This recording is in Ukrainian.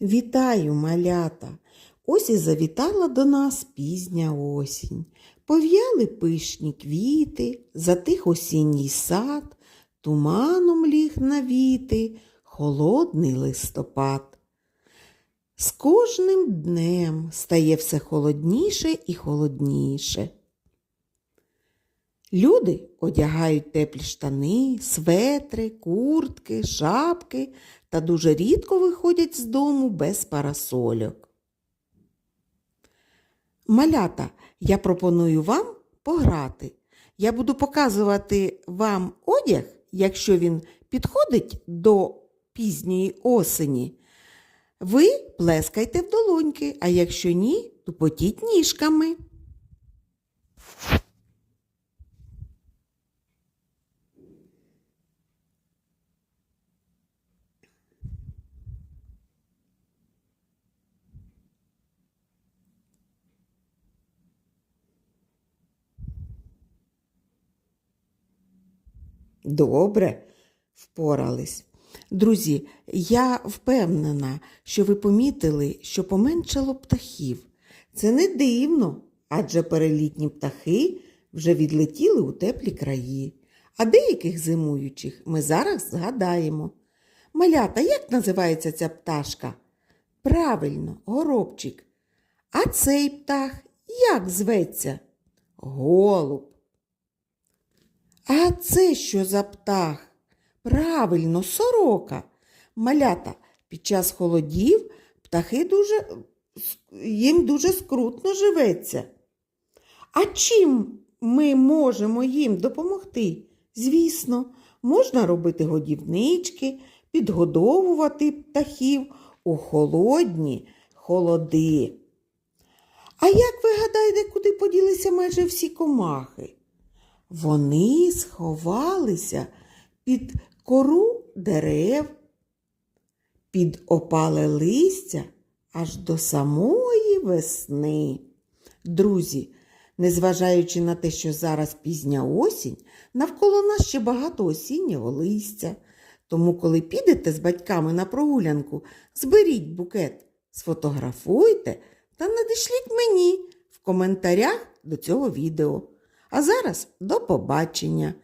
Вітаю, малята! Ось і завітала до нас пізня осінь. Пов'яли пишні квіти, затих осінній сад, туманом ліг навіти, холодний листопад. З кожним днем стає все холодніше і холодніше. Люди одягають теплі штани, светри, куртки, шапки та дуже рідко виходять з дому без парасольок. Малята, я пропоную вам пограти. Я буду показувати вам одяг, якщо він підходить до пізньої осені. Ви плескайте в долоньки, а якщо ні, тупотіть ніжками. Добре, впорались. Друзі, я впевнена, що ви помітили, що поменшало птахів. Це не дивно, адже перелітні птахи вже відлетіли у теплі краї. А деяких зимуючих ми зараз згадаємо. Малята, як називається ця пташка? Правильно, горобчик. А цей птах як зветься? Голуб. А це що за птах? Правильно, сорока. Малята, під час холодів птахи дуже, їм дуже скрутно живеться. А чим ми можемо їм допомогти? Звісно, можна робити годівнички, підгодовувати птахів у холодні холоди. А як ви гадаєте, куди поділися майже всі комахи? Вони сховалися під кору дерев, під опале листя аж до самої весни. Друзі, незважаючи на те, що зараз пізня осінь, навколо нас ще багато осіннього листя. Тому, коли підете з батьками на прогулянку, зберіть букет, сфотографуйте та надішліть мені в коментарях до цього відео. А зараз до побачення!